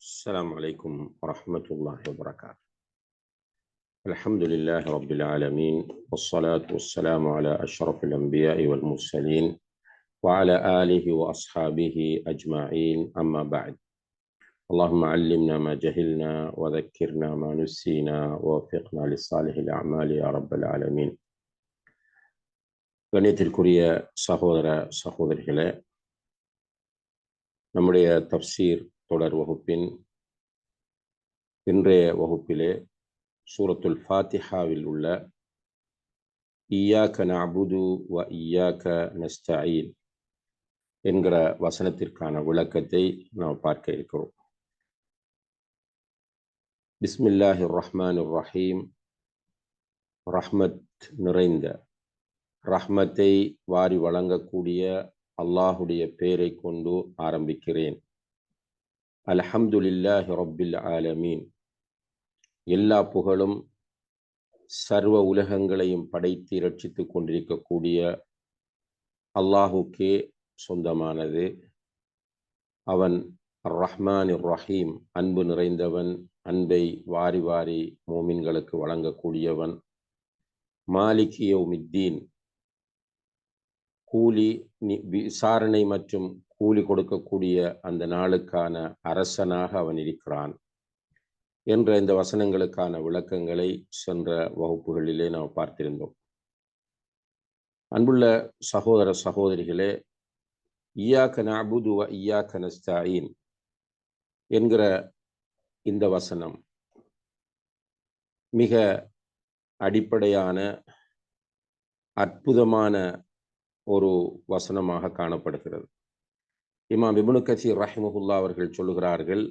السلام عليكم ورحمة الله وبركاته الحمد لله رب العالمين والصلاة والسلام على أشرف الأنبياء والمرسلين وعلى آله وأصحابه أجمعين أما بعد اللهم علمنا ما جهلنا وذكرنا ما نسينا ووفقنا لصالح الأعمال يا رب العالمين கணியத்திற்குரிய சகோதர சகோதரிகளே நம்முடைய தப்சீர் தொடர் வகுப்பின் இன்றைய வகுப்பிலே சூரத்துல் ஃபாத்திஹாவில் உள்ள ஈயாக்க நபுது வ ஈயாக்க நஸ்தஈன் என்கிற வசனத்திற்கான விளக்கத்தை நாம் பார்க்க இருக்கிறோம். பிஸ்மில்லாஹி ரஹ்மான் ரஹீம் ரஹ்மத் நிறைந்த ரஹ்மத்தை வாரி வழங்கக்கூடிய அல்லாஹுடைய பெயரை கொண்டு ஆரம்பிக்கிறேன். அல்ஹம்துலில்லாஹி ரொப்பில் ஆலமீன். எல்லா புகழும் சர்வ உலகங்களையும் படைத்து ரட்சித்து கொண்டிருக்கக்கூடிய அல்லாஹுக்கே சொந்தமானது. அவன் ரஹ்மான் ரஹீம் அன்பு நிறைந்தவன் அன்பை வாரி வாரி மோமின்களுக்கு வழங்கக்கூடியவன். மாலிக் யௌமித்தீன். கூலி விசாரணை மற்றும் கூலி கொடுக்கக்கூடிய அந்த நாளுக்கான அரசனாக அவன் இருக்கிறான் என்ற இந்த வசனங்களுக்கான விளக்கங்களை சென்ற வகுப்புகளிலே நாம் பார்த்திருந்தோம். அன்புள்ள சகோதர சகோதரிகளே ஈயாக்க நபுது வ ஈயாக்க நஸ்தாயின் என்கிற இந்த வசனம் மிக அடிப்படையான அற்புதமான ஒரு வசனமாக காணப்படுகிறது. இமாம் இபுனு கசீர் ரஹிமஹுல்லா அவர்கள் சொல்லுகிறார்கள்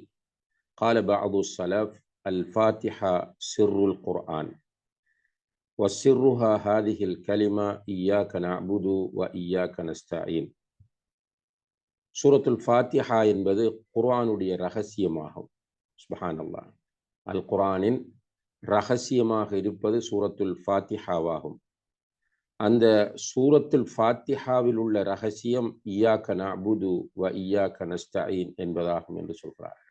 قال بعض السلف الفاتحة سر القرآن وسرها هذه الكلمة إياك نعبد وإياك نستعين சூரத்துல் ஃபாத்திஹா என்பது குர்ஆனுடைய ரகசியமாகும் சுபஹான் அல்லாஹ் அல் குர்ஆனின் ரகசியமாக இருப்பது சூரத்துல் ஃபாத்திஹாவாகும் அந்த சூரத்துல் ஃபாத்திஹாவில் உள்ள ரகசியம் இயாக்க நபுது வ இயாக்க நஸ்தீன் என்பதாகும் என்று சொல்கிறார்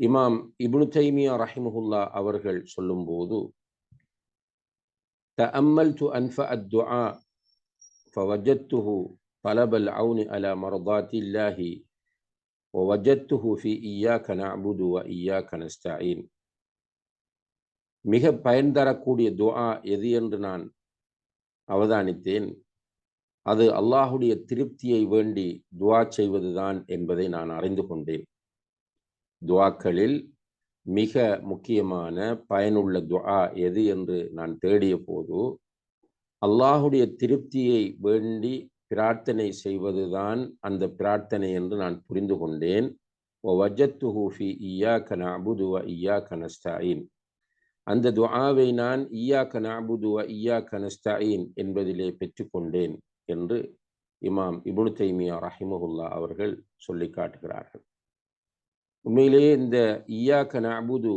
இமாம் இப்னு தைமியா ரஹிமுல்லா அவர்கள் சொல்லும்போது تأملت أنفأ الدعاء فوجدته طلب العون على مرضات الله ووجدته في إياك نعبد وإياك نستعين மிக பயன் தரக்கூடிய துஆ எது என்று நான் அவதானித்தேன். அது அல்லாஹுடைய திருப்தியை வேண்டி துவா செய்வதுதான் என்பதை நான் அறிந்து கொண்டேன். துவாக்களில் மிக முக்கியமான பயனுள்ள துஆ எது என்று நான் தேடிய போது அல்லாஹுடைய திருப்தியை வேண்டி பிரார்த்தனை செய்வதுதான் அந்த பிரார்த்தனை என்று நான் புரிந்து கொண்டேன். ஒ வஜத்து ஹூஃபி இயா கன அபுதுவ இயா கனஸ்டாயின் அந்த துஆவை நான் ஈயாக்க நஅபுது வ ஈயாக்க நஸ்தஈன் என்பதிலே பெற்றுக்கொண்டேன் என்று இமாம் இபுனு தைமியா ரஹிமஹுல்லா அவர்கள் சொல்லி காட்டுகிறார்கள். உண்மையிலேயே இந்த ஈயாக்க கனாபுது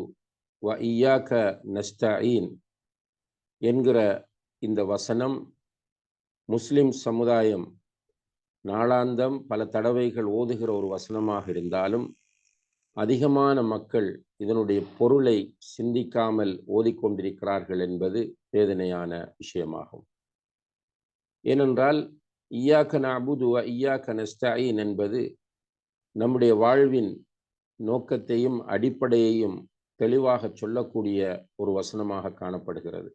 வ ஈயாக்க நஸ்தாயின் என்கிற இந்த வசனம் முஸ்லிம் சமுதாயம் நாளாந்தம் பல தடவைகள் ஓதுகிற ஒரு வசனமாக இருந்தாலும் அதிகமான மக்கள் இதனுடைய பொருளை சிந்திக்காமல் ஓதிக்கொண்டிருக்கிறார்கள் என்பது வேதனையான விஷயமாகும். ஏனென்றால் ஈயாக்க நபுது ஈயாக்க நஸ்தாயின் என்பது நம்முடைய வாழ்வின் நோக்கத்தையும் அடிப்படையையும் தெளிவாக சொல்லக்கூடிய ஒரு வசனமாக காணப்படுகிறது.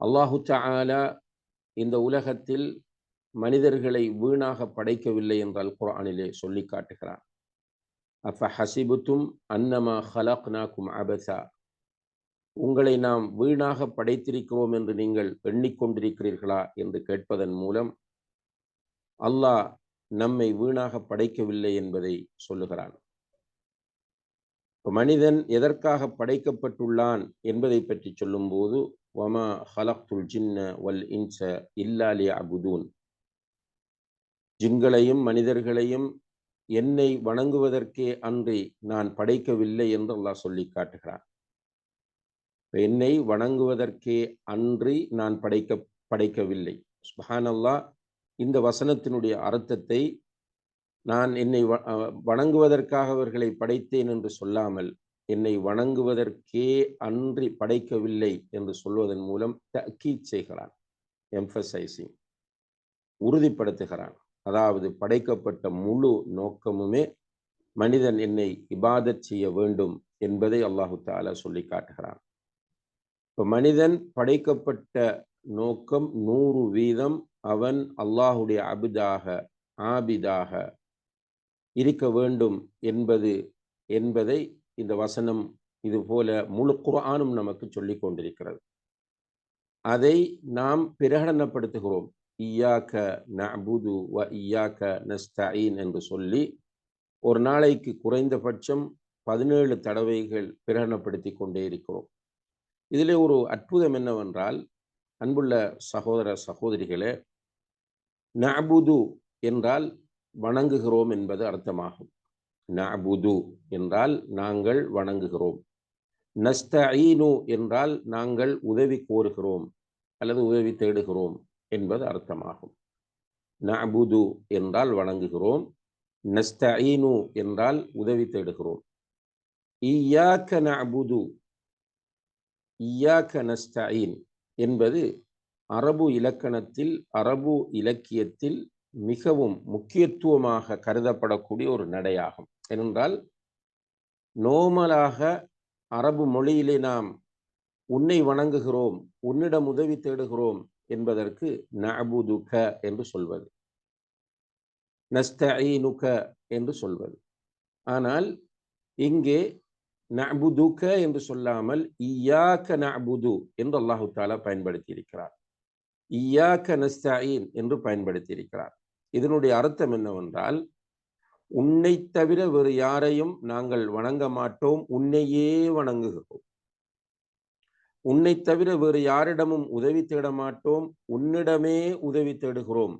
அல்லாஹு தாலா இந்த உலகத்தில் மனிதர்களை வீணாக படைக்கவில்லை என்றால் குரானிலே சொல்லி காட்டுகிறான். அப்ப ஹசிபுத்தும் அன்னமா ஹலக்னாக்கும் அபசா. உங்களை நாம் வீணாக படைத்திருக்கிறோம் என்று நீங்கள் எண்ணிக்கொண்டிருக்கிறீர்களா என்று கேட்பதன் மூலம் அல்லாஹ் நம்மை வீணாக படைக்கவில்லை என்பதை சொல்லுகிறான். மனிதன் எதற்காக படைக்கப்பட்டுள்ளான் என்பதை பற்றி சொல்லும்போது வமா ஹலக்துல் ஜின்ன வல் இன்ச இல்லாலி அபுதூன் ஜின்களையும் மனிதர்களையும் என்னை வணங்குவதற்கே அன்றி நான் படைக்கவில்லை என்று அல்லாஹ் சொல்லி காட்டுகிறான். என்னை வணங்குவதற்கே அன்றி நான் படைக்க படைக்கவில்லை. சுபஹான் இந்த வசனத்தினுடைய அர்த்தத்தை நான் என்னை வணங்குவதற்காக அவர்களை படைத்தேன் என்று சொல்லாமல் என்னை வணங்குவதற்கே அன்றி படைக்கவில்லை என்று சொல்வதன் மூலம் தக்கீத் செய்கிறான் எம்பசைசிங் உறுதிப்படுத்துகிறான். அதாவது படைக்கப்பட்ட முழு நோக்கமுமே மனிதன் என்னை இபாதத் செய்ய வேண்டும் என்பதை அல்லாஹு தாலா சொல்லி காட்டுகிறான். இப்போ மனிதன் படைக்கப்பட்ட நோக்கம் நூறு வீதம் அவன் அல்லாஹுடைய அபிதாக ஆபிதாக இருக்க வேண்டும் என்பது என்பதை இந்த வசனம் இது போல முழு குரானும் நமக்கு சொல்லிக் கொண்டிருக்கிறது. அதை நாம் பிரகடனப்படுத்துகிறோம். இயாக்க நபுது வ இயாக்க நஸ்தீன் என்று சொல்லி ஒரு நாளைக்கு குறைந்தபட்சம் பதினேழு தடவைகள் பிரகடனப்படுத்தி கொண்டே இருக்கிறோம். இதிலே ஒரு அற்புதம் என்னவென்றால் அன்புள்ள சகோதர சகோதரிகளே நபுது என்றால் வணங்குகிறோம் என்பது அர்த்தமாகும். நபுது என்றால் நாங்கள் வணங்குகிறோம். நஸ்தீனு என்றால் நாங்கள் உதவி கோருகிறோம் அல்லது உதவி தேடுகிறோம். என்பது அர்த்தமாகும். நபுது என்றால் வணங்குகிறோம் நஸ்தீனு என்றால் உதவி தேடுகிறோம். ஈயாக்க நபுது ஈயாக்க நஸ்தீன் என்பது அரபு இலக்கணத்தில் அரபு இலக்கியத்தில் மிகவும் முக்கியத்துவமாக கருதப்படக்கூடிய ஒரு நடையாகும். ஏனென்றால் நோமலாக அரபு மொழியிலே நாம் உன்னை வணங்குகிறோம் உன்னிடம் உதவி தேடுகிறோம் என்பதற்கு நபுதுக என்று சொல்வது. நஸ்தீனுக என்று சொல்வது. ஆனால் இங்கே நபுதுக என்று சொல்லாமல் இயாக்க நபுது என்று அல்லாஹு தாலா பயன்படுத்தி இருக்கிறார் ஈயாக்க நஸ்தீன் என்று பயன்படுத்தி இருக்கிறார் இதனுடைய அர்த்தம் என்னவென்றால் உன்னை தவிர வேறு யாரையும் நாங்கள் வணங்க மாட்டோம் உன்னையே வணங்குகிறோம். உன்னை தவிர வேறு யாரிடமும் உதவி தேட மாட்டோம் உன்னிடமே உதவி தேடுகிறோம்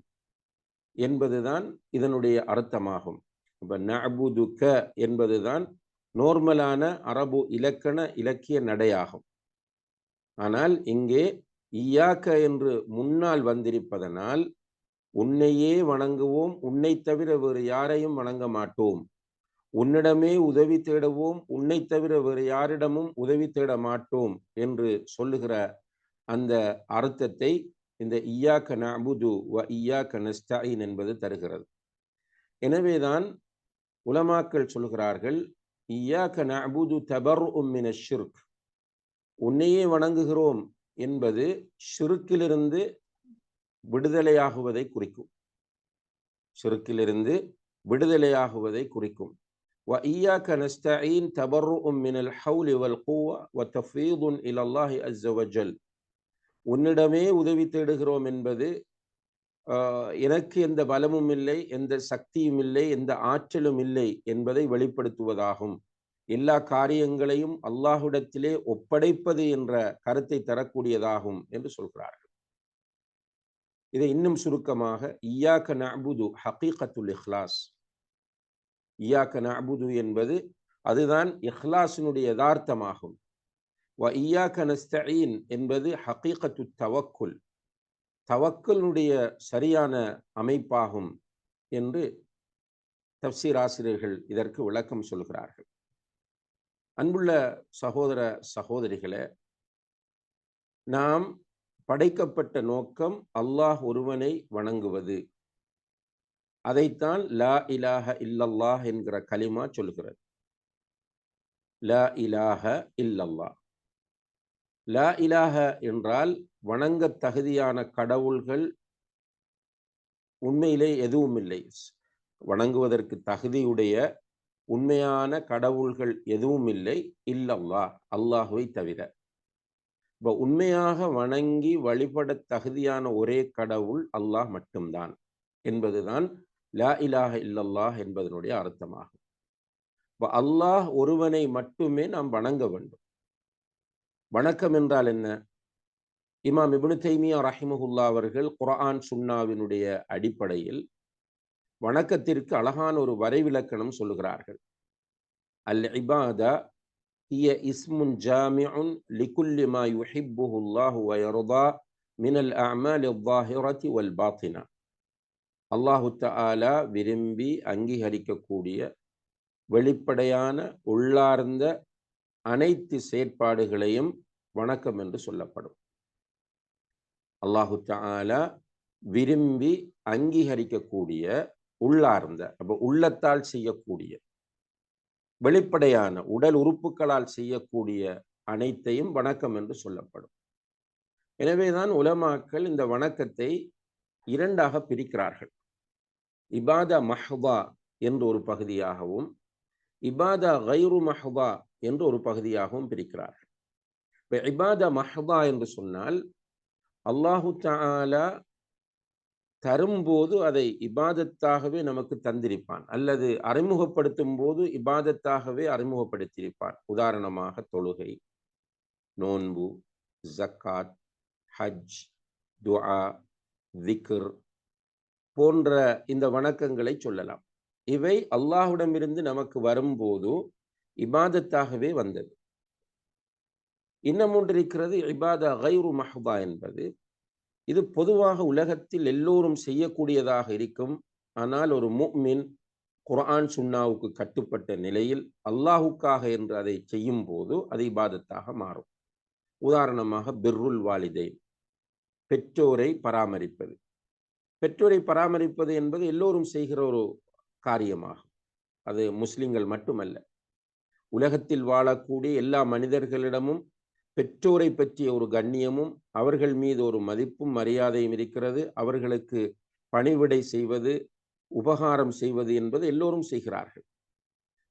என்பதுதான் இதனுடைய அர்த்தமாகும். இப்போ நபுதுக்க என்பதுதான் நோர்மலான அரபு இலக்கண இலக்கிய நடையாகும். ஆனால் இங்கே ஈயாக்க என்று முன்னால் வந்திருப்பதனால் உன்னையே வணங்குவோம். உன்னை தவிர வேறு யாரையும் வணங்க மாட்டோம். உன்னிடமே உதவி தேடுவோம் உன்னை தவிர வேறு யாரிடமும் உதவி தேட மாட்டோம் என்று சொல்லுகிற அந்த அர்த்தத்தை இந்த ஈயாக்க நபுது வ ஈயாக்க நஸ்தாயின் என்பது தருகிறது. எனவேதான் உலமாக்கள் சொல்கிறார்கள் ஈயாக்க நபுது தபர் உம்மின ஷிர்க். உன்னையே வணங்குகிறோம் என்பது ஷிருக்கிலிருந்து விடுதலையாகுவதை குறிக்கும். ஷிருக்கிலிருந்து விடுதலையாகுவதை குறிக்கும். وإياك نستعين تبرؤ من الحول والقوة وتفويض إلى الله عز وجل உன்னிடமே உதவி தேடுகிறோம் என்பது எனக்கு எந்த பலமும் இல்லை எந்த சக்தியும் இல்லை எந்த ஆற்றலும் இல்லை என்பதை வெளிப்படுத்துவதாகும் எல்லா காரியங்களையும் அல்லாஹுடத்திலே ஒப்படைப்பது என்ற கருத்தை தரக்கூடியதாகும் என்று சொல்கிறார்கள் இதை இன்னும் சுருக்கமாக ஈயாக்க நபுது ஹகீகத்துல் இஹ்லாஸ் ஈயாக்க நபுது என்பது அதுதான் இஹ்லாசினுடைய யதார்த்தமாகும். வ ஈயாக்க நஸ்தீன் என்பது ஹக்கீகத்து தவக்குல் தவக்கலுடைய சரியான அமைப்பாகும் என்று தப்சீர் ஆசிரியர்கள் இதற்கு விளக்கம் சொல்கிறார்கள். அன்புள்ள சகோதர சகோதரிகளே நாம் படைக்கப்பட்ட நோக்கம் அல்லாஹ் ஒருவனை வணங்குவது. அதைத்தான் லா இலாஹ இல்லல்லாஹ் என்கிற கலிமா சொல்லுகிறது லா இலாஹ இல்லல்லாஹ். லா இலாஹ என்றால் வணங்க தகுதியான கடவுள்கள் உண்மையிலே எதுவும் இல்லை. வணங்குவதற்கு தகுதியுடைய உண்மையான கடவுள்கள் எதுவும் இல்லை. இல்லல்லா அல்லாஹுவை தவிர. இப்போ உண்மையாக வணங்கி வழிபட தகுதியான ஒரே கடவுள் அல்லாஹ் மட்டும்தான் என்பதுதான் லா இலாஹ இல்லல்லாஹ் என்பதனுடைய அர்த்தமாகும் இப்போ அல்லாஹ் ஒருவனை மட்டுமே நாம் வணங்க வேண்டும் வணக்கம் என்றால் என்ன இமாம் இபுனு தைமியா ரஹிமஹுல்லா அவர்கள் குரான் சுன்னாவினுடைய அடிப்படையில் வணக்கத்திற்கு அழகான ஒரு வரைவிலக்கணம் சொல்லுகிறார்கள் அல் இபாதா هي اسم جامع لكل ما يحبه الله ويرضى من الأعمال الظاهرة والباطنة அல்லாஹுத்த ஆலா விரும்பி அங்கீகரிக்கக்கூடிய வெளிப்படையான உள்ளார்ந்த அனைத்து செயற்பாடுகளையும் வணக்கம் என்று சொல்லப்படும். அல்லாஹு ஆலா விரும்பி அங்கீகரிக்கக்கூடிய உள்ளார்ந்த அப்போ உள்ளத்தால் செய்யக்கூடிய வெளிப்படையான உடல் உறுப்புகளால் செய்யக்கூடிய அனைத்தையும் வணக்கம் என்று சொல்லப்படும். எனவேதான் உலமாக்கள் இந்த வணக்கத்தை இரண்டாக பிரிக்கிறார்கள். இபாதா மஹ்பா என்ற ஒரு பகுதியாகவும் இபாதா கைரு மஹ்பா என்ற ஒரு பகுதியாகவும் பிரிக்கிறார்கள். இப்போ இபாதா மஹ்பா என்று சொன்னால் அல்லாஹு தாலா தரும்போது அதை இபாதத்தாகவே நமக்கு தந்திருப்பான். அல்லது அறிமுகப்படுத்தும் போது இபாதத்தாகவே அறிமுகப்படுத்தியிருப்பான். உதாரணமாக தொழுகை நோன்பு ஜக்காத் ஹஜ் துஆ திக்ர் போன்ற இந்த வணக்கங்களை சொல்லலாம். இவை அல்லாஹ்விடமிருந்து நமக்கு வரும்போது இபாதத்தாகவே வந்தது. இன்னும் ஒன்று இருக்கிறது இபாதா கைரு மஹ்பா என்பது. இது பொதுவாக உலகத்தில் எல்லோரும் செய்யக்கூடியதாக இருக்கும். ஆனால் ஒரு முக்மின் குர்ஆன் சுன்னாவுக்கு கட்டுப்பட்ட நிலையில் அல்லாஹுக்காக என்று அதை செய்யும் போது அது இபாதத்தாக மாறும். உதாரணமாக பிர்ருல் வாலிதை பெற்றோரை பராமரிப்பது. பெற்றோரை பராமரிப்பது என்பது எல்லோரும் செய்கிற ஒரு காரியமாகும். அது முஸ்லிம்கள் மட்டுமல்ல. உலகத்தில் வாழக்கூடிய எல்லா மனிதர்களிடமும் பெற்றோரை பற்றிய ஒரு கண்ணியமும் அவர்கள் மீது ஒரு மதிப்பும் மரியாதையும் இருக்கிறது. அவர்களுக்கு பணிவிடை செய்வது உபகாரம் செய்வது என்பது எல்லோரும் செய்கிறார்கள்.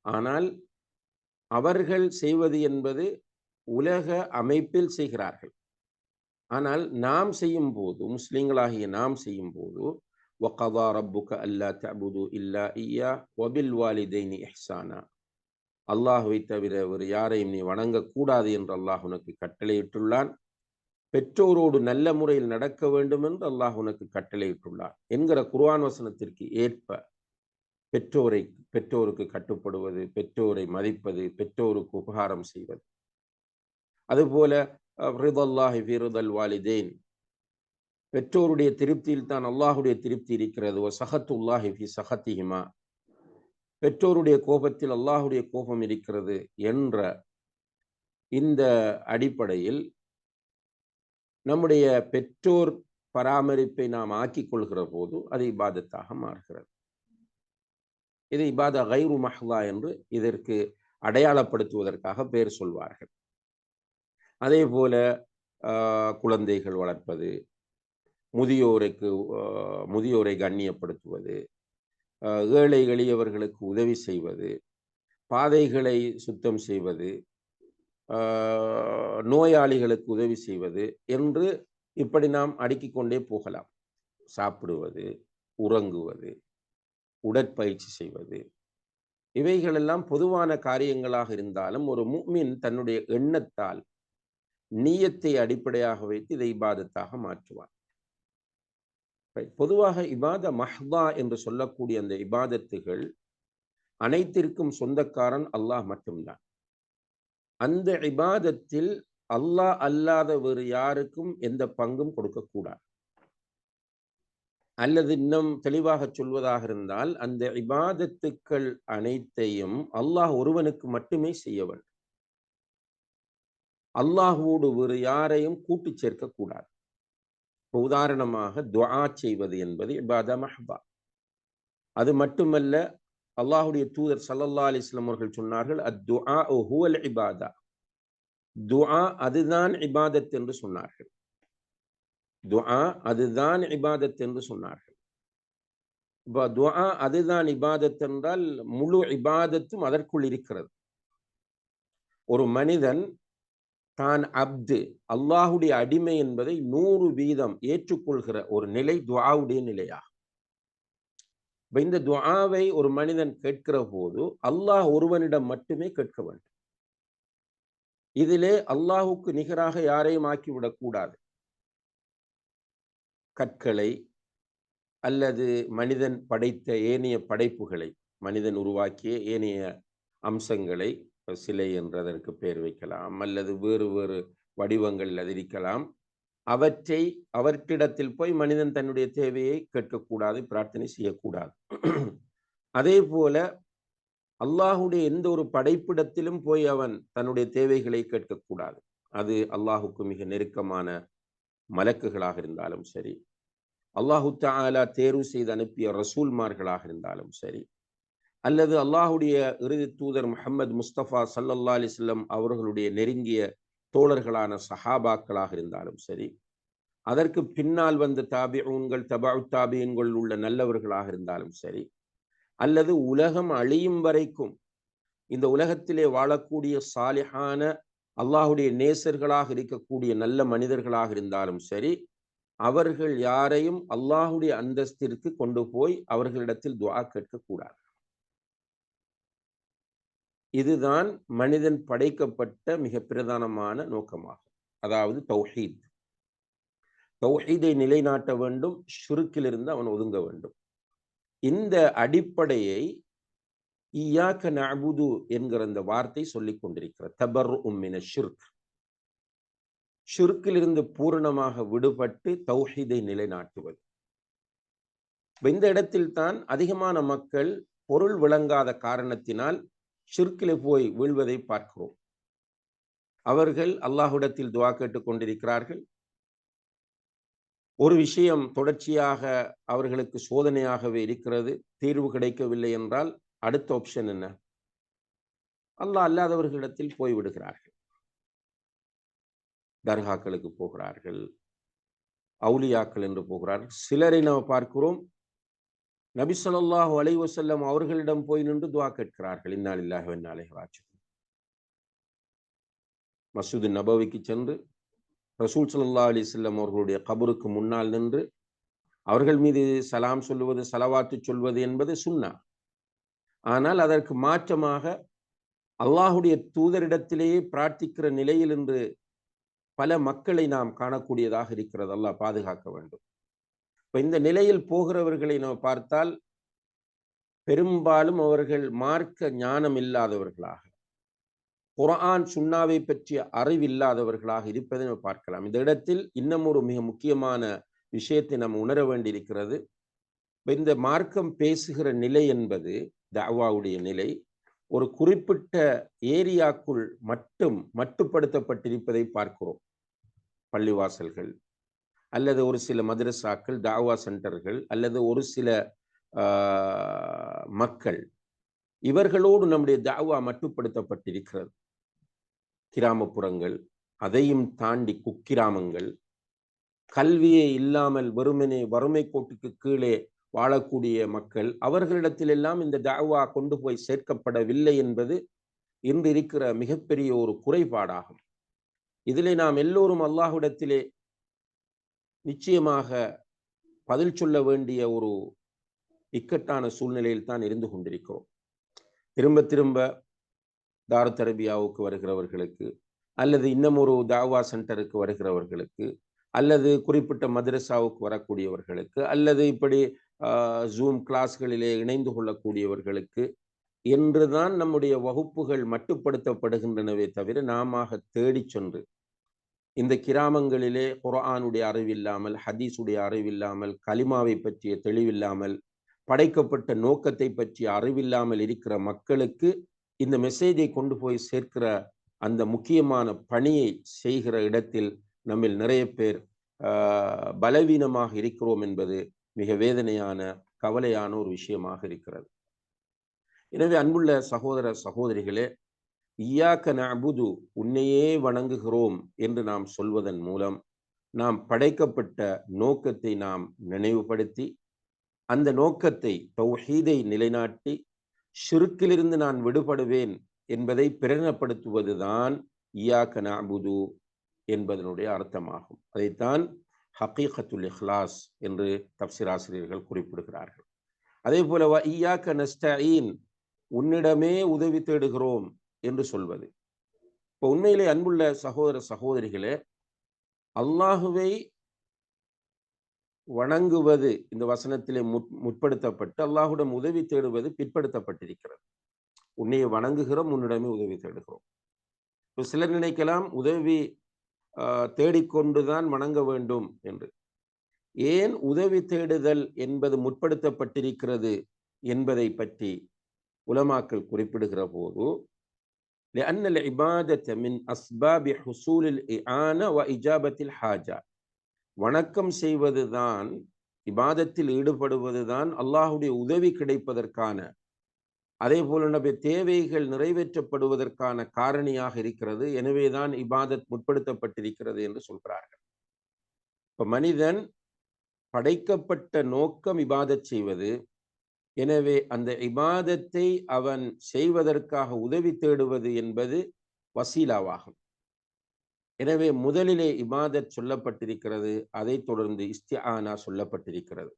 ஆனால் அவர்கள் செய்வது என்பது உலக அமைப்பில் செய்கிறார்கள். ஆனால் நாம் செய்யும் போது முஸ்லிம்களாகிய நாம் செய்யும் போது وَقَضَى رَبُّكَ أَلَّا تَعْبُدُوا إِلَّا إِيَّاهُ وَبِالْوَالِدَيْنِ إِحْسَانًا அல்லாஹுவை தவிர ஒரு யாரையும் நீ வணங்கக்கூடாது என்று அல்லாஹ் உனக்கு கட்டளையிட்டுள்ளான் பெற்றோரோடு நல்ல முறையில் நடக்க வேண்டும் என்று அல்லாஹ் உனக்கு கட்டளையிட்டுள்ளான் என்கிற குர்ஆன் வசனத்திற்கு ஏற்ப பெற்றோரை பெற்றோருக்கு கட்டுப்படுவது பெற்றோரை மதிப்பது பெற்றோருக்கு உபகாரம் செய்வது அதுபோல ரிதல்லாஹி ஃபிருதல் வாலிதேன். பெற்றோருடைய திருப்தியில் தான் அல்லாஹுடைய திருப்தி இருக்கிறது. ஓ சஹத்துல்லாஹி ஃபி சஹத்திஹிமா. பெற்றோருடைய கோபத்தில் அல்லாஹுடைய கோபம் இருக்கிறது என்ற இந்த அடிப்படையில் நம்முடைய பெற்றோர் பராமரிப்பை நாம் ஆக்கிக் கொள்கிற போது அது இபாதத்தாக மாறுகிறது. இது இபாத கைரு மஹ்லா என்று இதற்கு அடையாளப்படுத்துவதற்காக பெயர் சொல்வார்கள். அதே போல குழந்தைகள் வளர்ப்பது முதியோருக்கு முதியோரை கண்ணியப்படுத்துவது ஏழை எளியவர்களுக்கு உதவி செய்வது பாதைகளை சுத்தம் செய்வது நோயாளிகளுக்கு உதவி செய்வது என்று இப்படி நாம் அடுக்கிக் கொண்டே போகலாம். சாப்பிடுவது உறங்குவது உடற்பயிற்சி செய்வது. இவைகளெல்லாம் பொதுவான காரியங்களாக இருந்தாலும் ஒரு முக்மின் தன்னுடைய எண்ணத்தால் நீயத்தை அடிப்படையாக வைத்து இதை இபாதத்தாக மாற்றுவார். பொதுவாக இபாத மஹ்தா என்று சொல்லக்கூடிய அந்த இபாதத்துகள் அனைத்திற்கும் சொந்தக்காரன் அல்லாஹ் மட்டும்தான். அந்த இபாதத்தில் அல்லாஹ் அல்லாத வேறு யாருக்கும் எந்த பங்கும் கொடுக்கக்கூடாது. அல்லது இன்னும் தெளிவாக சொல்வதாக இருந்தால் அந்த இபாதத்துக்கள் அனைத்தையும் அல்லாஹ் ஒருவனுக்கு மட்டுமே செய்ய வேண்டும் அல்லாஹோடு வேறு யாரையும் கூட்டு சேர்க்கக்கூடாது. இப்போ உதாரணமாக துவா செய்வது என்பது இபாதா மஹ்பா. அது மட்டுமல்ல அல்லாஹுடைய தூதர் சல்லல்லா அலிஸ்லாம் அவர்கள் சொன்னார்கள் அத்துஆ ஹுவல் இபாதா துஆ அதுதான் இபாதத் என்று சொன்னார்கள். துஆ அதுதான் இபாதத் என்று சொன்னார்கள். இப்போ துஆ அதுதான் இபாதத் என்றால் முழு இபாதத்தும் அதற்குள் இருக்கிறது. ஒரு மனிதன் தான் அப்து. அல்லாஹுடைய அடிமை என்பதை நூறு வீதம் ஏற்றுக்கொள்கிற ஒரு நிலை துவாவுடைய நிலையா? இந்த துவாவை ஒரு மனிதன் கேட்கிற போது அல்லாஹ் ஒருவனிடம் மட்டுமே கேட்க வேண்டும். இதிலே அல்லாஹுக்கு நிகராக யாரையும் ஆக்கிவிடக் கூடாது. கற்களை அல்லது மனிதன் படைத்த ஏனைய படைப்புகளை மனிதன் உருவாக்கிய ஏனைய அம்சங்களை சிலை என்றதற்கு பெயர் வைக்கலாம் அல்லது வேறு வேறு வடிவங்கள் அதிரிக்கலாம் அவற்றை அவற்றிடத்தில் போய் மனிதன் தன்னுடைய தேவையை கேட்கக்கூடாது பிரார்த்தனை செய்யக்கூடாது. அதே போல அல்லாஹுடைய எந்த ஒரு படைப்பிடத்திலும் போய் அவன் தன்னுடைய தேவைகளை கேட்கக்கூடாது. அது அல்லாஹுக்கு மிக நெருக்கமான மலக்குகளாக இருந்தாலும் சரி அல்லாஹு தாலா தேர்வு செய்து அனுப்பிய ரசூல்மார்களாக இருந்தாலும் சரி அல்லது அல்லாஹுடைய இறுதி தூதர் முகமது முஸ்தபா சல்லல்லா அலிஸ்லம் அவர்களுடைய நெருங்கிய தோழர்களான சஹாபாக்களாக இருந்தாலும் சரி அதற்கு பின்னால் வந்த தாபியூன்கள் தபாவு தாபியன்கள் உள்ள நல்லவர்களாக இருந்தாலும் சரி அல்லது உலகம் அழியும் வரைக்கும் இந்த உலகத்திலே வாழக்கூடிய சாலிஹான அல்லாஹுடைய நேசர்களாக இருக்கக்கூடிய நல்ல மனிதர்களாக இருந்தாலும் சரி அவர்கள் யாரையும் அல்லாஹுடைய அந்தஸ்திற்கு கொண்டு போய் அவர்களிடத்தில் துவா கேட்கக்கூடாது. இதுதான் மனிதன் படைக்கப்பட்ட மிக பிரதானமான நோக்கமாகும். அதாவது தௌஹீத். தௌஹீதை நிலைநாட்ட வேண்டும் ஷுருக்கிலிருந்து அவன் ஒதுங்க வேண்டும். இந்த அடிப்படையை இயாக்க நபுது என்கிற அந்த வார்த்தை சொல்லிக் கொண்டிருக்கிறது. தபர் உம்மின ஷிர்க். ஷிர்க்கிலிருந்து பூரணமாக விடுபட்டு தௌஹீதை நிலைநாட்டுவது. இந்த இடத்தில் தான் அதிகமான மக்கள் பொருள் விளங்காத காரணத்தினால் ஷிர்கிலே போய் வீழ்வதை பார்க்கிறோம். அவர்கள் அல்லாஹுடத்தில் துவா கேட்டுக் கொண்டிருக்கிறார்கள். ஒரு விஷயம் தொடர்ச்சியாக அவர்களுக்கு சோதனையாகவே இருக்கிறது. தீர்வு கிடைக்கவில்லை என்றால் அடுத்த ஆப்ஷன் என்ன? அல்லாஹ் அல்லாதவர்களிடத்தில் போய்விடுகிறார்கள் தர்காக்களுக்கு போகிறார்கள். அவுலியாக்கள் என்று போகிறார்கள். சிலரை நாம் பார்க்கிறோம். நபி சொல்லாஹு அலை வசல்லம் அவர்களிடம் போய் நின்று துவா கேட்கிறார்கள். இன்னால் இல்லாஹ் வென்னாலே ராஜு மசூது நபவிக்கு சென்று ரசூல் சல்லா அலி செல்லம் அவர்களுடைய கபருக்கு முன்னால் நின்று அவர்கள் மீது சலாம் சொல்லுவது சலவாத்து சொல்வது என்பது சுன்னா. ஆனால் அதற்கு மாற்றமாக அல்லாஹுடைய தூதரிடத்திலேயே பிரார்த்திக்கிற நிலையில் இன்று பல மக்களை நாம் காணக்கூடியதாக இருக்கிறது. அல்லாஹ் பாதுகாக்க வேண்டும். இப்போ இந்த நிலையில் போகிறவர்களை நாம் பார்த்தால் பெரும்பாலும் அவர்கள் மார்க்க ஞானம் இல்லாதவர்களாக குரான் சுண்ணாவை பற்றிய அறிவில்லாதவர்களாக இருப்பதை நம்ம பார்க்கலாம். இந்த இடத்தில் இன்னும் ஒரு மிக முக்கியமான விஷயத்தை நாம் உணர வேண்டியிருக்கிறது. இந்த மார்க்கம் பேசுகிற நிலை என்பது தாவாவுடைய நிலை ஒரு குறிப்பிட்ட ஏரியாக்குள் மட்டும் மட்டுப்படுத்தப்பட்டிருப்பதை பார்க்கிறோம். பள்ளிவாசல்கள் அல்லது ஒரு சில மதரசாக்கள் தாவா சென்டர்கள் அல்லது ஒரு சில மக்கள். இவர்களோடு நம்முடைய தாவா மட்டுப்படுத்தப்பட்டிருக்கிறது. கிராமப்புறங்கள் அதையும் தாண்டி குக்கிராமங்கள். கல்வியே இல்லாமல் வறுமனை வறுமை கோட்டுக்கு கீழே வாழக்கூடிய மக்கள் அவர்களிடத்திலெல்லாம் இந்த தாவா கொண்டு போய் சேர்க்கப்படவில்லை என்பது இன்று இருக்கிற மிகப்பெரிய ஒரு குறைபாடாகும். இதிலே நாம் எல்லோரும் அல்லாஹுடத்திலே நிச்சயமாக பதில் சொல்ல வேண்டிய ஒரு இக்கட்டான சூழ்நிலையில் தான் இருந்து கொண்டிருக்கிறோம். திரும்ப திரும்ப தாரு தரபியாவுக்கு வருகிறவர்களுக்கு அல்லது இன்னும் ஒரு தாவா சென்டருக்கு வருகிறவர்களுக்கு அல்லது குறிப்பிட்ட மதரசாவுக்கு வரக்கூடியவர்களுக்கு அல்லது இப்படி ஜூம் கிளாஸ்களிலே இணைந்து கொள்ளக்கூடியவர்களுக்கு என்றுதான் நம்முடைய வகுப்புகள் மட்டுப்படுத்தப்படுகின்றனவே தவிர நாம தேடி சென்று இந்த கிராமங்களிலே குரானுடைய அறிவில்லாமல் ஹதீஸுடைய அறிவில்லாமல் கலிமாவை பற்றிய தெளிவில்லாமல் படைக்கப்பட்ட நோக்கத்தை பற்றிய அறிவில்லாமல் இருக்கிற மக்களுக்கு இந்த மெசேஜை கொண்டு போய் சேர்க்கிற அந்த முக்கியமான பணியை செய்கிற இடத்தில் நம்மில் நிறைய பேர் பலவீனமாக இருக்கிறோம் என்பது மிக வேதனையான கவலையான ஒரு விஷயமாக இருக்கிறது. எனவே அன்புள்ள சகோதர சகோதரிகளே ஈயாக்க நபுது உன்னையே வணங்குகிறோம் என்று நாம் சொல்வதன் மூலம் நாம் படைக்கப்பட்ட நோக்கத்தை நாம் நினைவுபடுத்தி அந்த நோக்கத்தை தௌஹீதை நிலைநாட்டி ஷிருக்கிலிருந்து நான் விடுபடுவேன் என்பதை பிரகடனப்படுத்துவதுதான் ஈயாக்க நபுது என்பதனுடைய அர்த்தமாகும். அதைத்தான் ஹக்கீகத்துல் இஹ்லாஸ் என்று தப்சிராசிரியர்கள் குறிப்பிடுகிறார்கள். அதே போல ஈயாக்க நஸ்டீன் உன்னிடமே உதவி தேடுகிறோம் என்று சொல்வது. இப்போ உண்மையிலே அன்புள்ள சகோதர சகோதரிகளே அல்லாஹுவை வணங்குவது இந்த வசனத்திலே முற்படுத்தப்பட்டு அல்லாஹுடன் உதவி தேடுவது பிற்படுத்தப்பட்டிருக்கிறது. உன்னையை வணங்குகிறோம் உன்னிடமே உதவி தேடுகிறோம். இப்போ சிலர் நினைக்கலாம் உதவி தேடிக்கொண்டுதான் வணங்க வேண்டும் என்று. ஏன் உதவி தேடுதல் என்பது முற்படுத்தப்பட்டிருக்கிறது என்பதை பற்றி உலமாக்கள் குறிப்பிடுகிற போது لأن العبادة من أسباب حصول الإعانة وإجابة الحاجة வணக்கம் செய்வதுதான் இபாதத்தில் ஈடுபடுவதுதான் அல்லாஹுடைய உதவி கிடைப்பதற்கான அதே போல நபி தேவைகள் நிறைவேற்றப்படுவதற்கான காரணியாக இருக்கிறது எனவேதான் இபாதத் முற்படுத்தப்பட்டிருக்கிறது என்று சொல்கிறார்கள் இப்ப மனிதன் படைக்கப்பட்ட நோக்கம் இபாதத் செய்வது எனவே அந்த இபாதத்தை அவன் செய்வதற்காக உதவி தேடுவது என்பது வசீலாவாகும். எனவே முதலிலே இபாதத் சொல்லப்பட்டிருக்கிறது அதைத் தொடர்ந்து இஸ்தியானா சொல்லப்பட்டிருக்கிறது.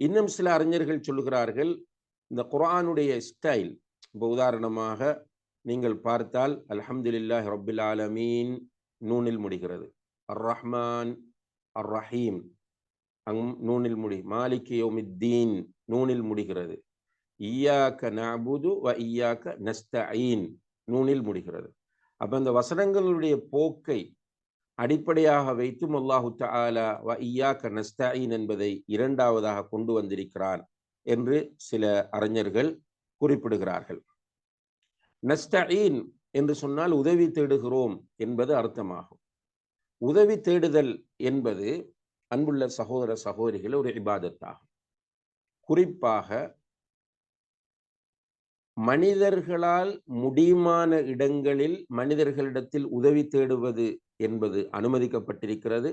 இன்னும் சில அறிஞர்கள் சொல்லுகிறார்கள் இந்த குரானுடைய ஸ்டைல் இப்போ உதாரணமாக நீங்கள் பார்த்தால் அல்ஹம்துலில்லாஹ் ரபில் ஆலமீன் நூனில் முடிகிறது. அர் ரஹ்மான் அர் ரஹீம் அங் நூனில் முடி மாலிக் யோமித்தீன் நூனில் முடிகிறது. ஈயாக்க நபுது வ ஈயாக்க நஸ்தஈன் நூனில் முடிகிறது. அப்போ அந்த வசனங்களுடைய போக்கை அடிப்படையாக வைத்து அல்லாஹு தாலா வ ஈயாக்க நஸ்தஈன் என்பதை இரண்டாவதாக கொண்டு வந்திருக்கிறான் என்று சில அறிஞர்கள் குறிப்பிடுகிறார்கள். நஸ்தஈன் என்று சொன்னால் உதவி தேடுகிறோம் என்பது அர்த்தமாகும். உதவி தேடுதல் என்பது அன்புள்ள சகோதர சகோதரிகள் ஒரு இபாதத்தாகும் குறிப்பாக மனிதர்களால் முடியுமான இடங்களில் மனிதர்களிடத்தில் உதவி தேடுவது என்பது அனுமதிக்கப்பட்டிருக்கிறது.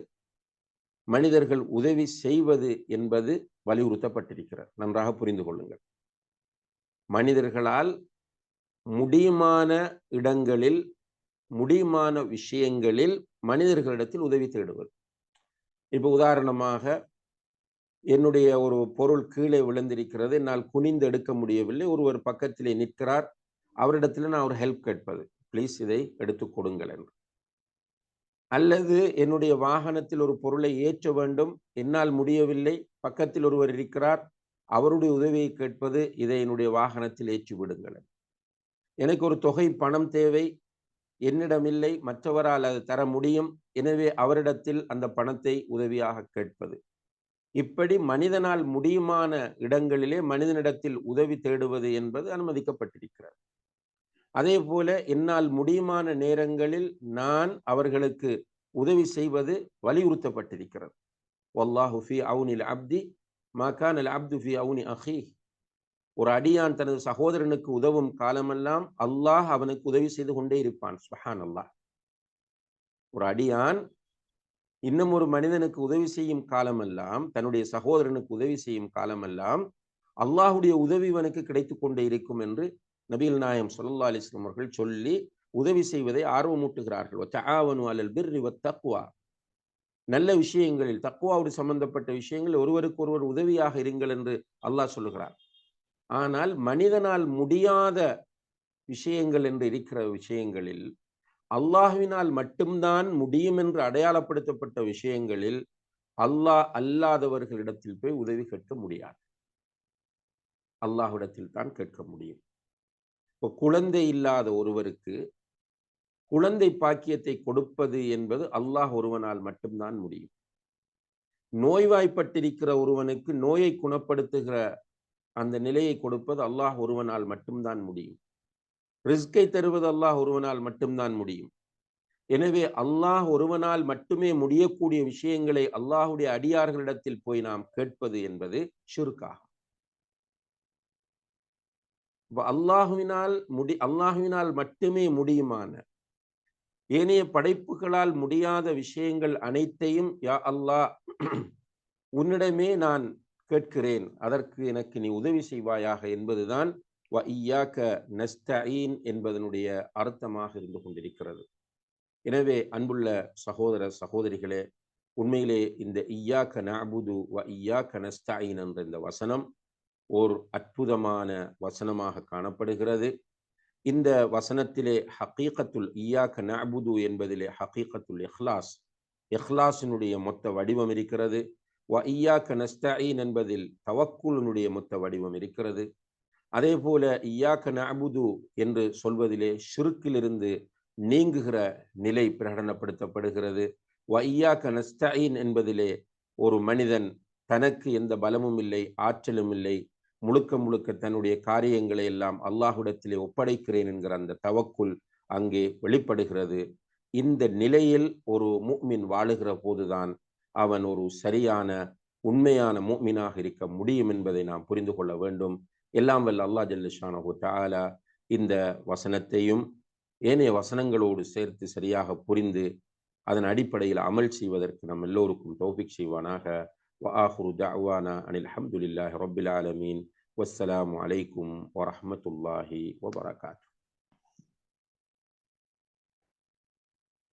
மனிதர்கள் உதவி செய்வது என்பது வலியுறுத்தப்பட்டிருக்கிறது. நன்றாக புரிந்து கொள்ளுங்கள். மனிதர்களால் முடியுமான இடங்களில் முடியுமான விஷயங்களில் மனிதர்களிடத்தில் உதவி தேடுவது. இப்போ உதாரணமாக என்னுடைய ஒரு பொருள் கீழே விழுந்திருக்கிறது. என்னால் குனிந்து எடுக்க முடியவில்லை. ஒருவர் பக்கத்திலே நிற்கிறார். அவரிடத்தில் நான் ஒரு ஹெல்ப் கேட்பது. ப்ளீஸ் இதை எடுத்து கொடுங்கள் என்று. அல்லது என்னுடைய வாகனத்தில் ஒரு பொருளை ஏற்ற வேண்டும். என்னால் முடியவில்லை. பக்கத்தில் ஒருவர் இருக்கிறார். அவருடைய உதவியை கேட்பது இதை என்னுடைய வாகனத்தில் ஏற்றி விடுங்கள் எனக்கு ஒரு தொகை பணம் தேவை. என்னிடம் இல்லை மற்றவரால் அது தர முடியும். எனவே அவரிடத்தில் அந்த பணத்தை உதவியாக கேட்பது. இப்படி மனிதனால் முடியுமான இடங்களிலே மனிதனிடத்தில் உதவி தேடுவது என்பது அனுமதிக்கப்பட்டிருக்கிறது. அதே போல என்னால் முடியுமான நேரங்களில் நான் அவர்களுக்கு உதவி செய்வது வலியுறுத்தப்பட்டிருக்கிறது. வல்லாஹு ஃபி அவுனில் அப்தி மகான் அல் அப்து ஃபி அவுனி அஹி ஒரு அடியான் தனது சகோதரனுக்கு உதவும் காலமெல்லாம் அல்லாஹ் அவனுக்கு உதவி செய்து கொண்டே இருப்பான். சுஹான் அல்லாஹ் ஒரு அடியான் இன்னும் ஒரு மனிதனுக்கு உதவி செய்யும் காலமெல்லாம் தன்னுடைய சகோதரனுக்கு உதவி செய்யும் காலமெல்லாம் அல்லாஹுடைய உதவி இவனுக்கு கிடைத்து கொண்டே இருக்கும் என்று நபீல் நாயம் சொல்லா அலிஸ்லாம் அவர்கள் சொல்லி உதவி செய்வதை ஆர்வமூட்டுகிறார்கள். தக்குவா நல்ல விஷயங்களில் தக்குவாவுடைய சம்பந்தப்பட்ட விஷயங்கள் ஒருவருக்கு ஒருவர் உதவியாக இருங்கள் என்று அல்லாஹ் சொல்லுகிறார். ஆனால் மனிதனால் முடியாத விஷயங்கள் என்று இருக்கிற விஷயங்களில் அல்லாஹுவினால் மட்டும்தான் முடியும் என்று அடையாளப்படுத்தப்பட்ட விஷயங்களில் அல்லாஹ் அல்லாதவர்களிடத்தில் போய் உதவி கேட்க முடியாது. அல்லாஹ்விடத்தில் தான் கேட்க முடியும். இப்போ குழந்தை இல்லாத ஒருவருக்கு குழந்தை பாக்கியத்தை கொடுப்பது என்பது அல்லாஹ் ஒருவனால் மட்டும்தான் முடியும். நோய்வாய்ப்பட்டிருக்கிற ஒருவனுக்கு நோயை குணப்படுத்துகிற அந்த நிலையை கொடுப்பது அல்லாஹ் ஒருவனால் மட்டும்தான் முடியும். ரிஸ்கை தருவது அல்லாஹ் ஒருவனால் மட்டும்தான் முடியும். எனவே அல்லாஹ் ஒருவனால் மட்டுமே முடியக்கூடிய விஷயங்களை அல்லாஹுடைய அடியார்களிடத்தில் போய் நாம் கேட்பது என்பது ஷிர்காகும் அல்லாஹுவினால் முடி அல்லாஹுவினால் மட்டுமே முடியுமான ஏனைய படைப்புகளால் முடியாத விஷயங்கள் அனைத்தையும் யா அல்லாஹ் உன்னிடமே நான் கேட்கிறேன். அதற்கு எனக்கு நீ உதவி செய்வாயாக என்பதுதான் வ ஈயாக்க நஸ்தீன் என்பதனுடைய அர்த்தமாக இருந்து கொண்டிருக்கிறது. எனவே அன்புள்ள சகோதர சகோதரிகளே உண்மையிலே இந்த ஈயாக்க நபுது வ ஈயாக்க நஸ்தீன் என்ற இந்த வசனம் ஓர் அற்புதமான வசனமாக காணப்படுகிறது. இந்த வசனத்திலே ஹக்கீகத்துல் ஈயாக்க நபுது என்பதிலே ஹக்கீகத்துல் இஹ்லாஸ் இஹ்லாஸினுடைய மொத்த வடிவம் இருக்கிறது. வ ஈயாக்க நஸ்தீன் என்பதில் தவக்குலனுடைய மொத்த வடிவம் இருக்கிறது. அதே போல ஈயாக்க நபுது என்று சொல்வதிலே ஷிருக்கிலிருந்து நீங்குகிற நிலை பிரகடனப்படுத்தப்படுகிறது. வையா நஸ்தீன் என்பதிலே ஒரு மனிதன் தனக்கு எந்த பலமும் இல்லை ஆற்றலும் இல்லை. முழுக்க முழுக்க தன்னுடைய காரியங்களை எல்லாம் அல்லாஹுடத்திலே ஒப்படைக்கிறேன் என்கிற அந்த தவக்குள் அங்கே வெளிப்படுகிறது. இந்த நிலையில் ஒரு முக்மின் வாழுகிற போதுதான் அவன் ஒரு சரியான உண்மையான முக்மினாக இருக்க முடியும் என்பதை நாம் புரிந்து கொள்ள வேண்டும் எல்லாம் வல்ல அல்லா ஜல்லிஷானு தாலா இந்த வசனத்தையும் ஏனைய வசனங்களோடு சேர்த்து சரியாக புரிந்து அதன் அடிப்படையில் அமல் செய்வதற்கு நம் எல்லோருக்கும் தௌபிக் செய்வானாக وآخر دعوانا أن الحمد لله رب العالمين والسلام عليكم ورحمة الله وبركاته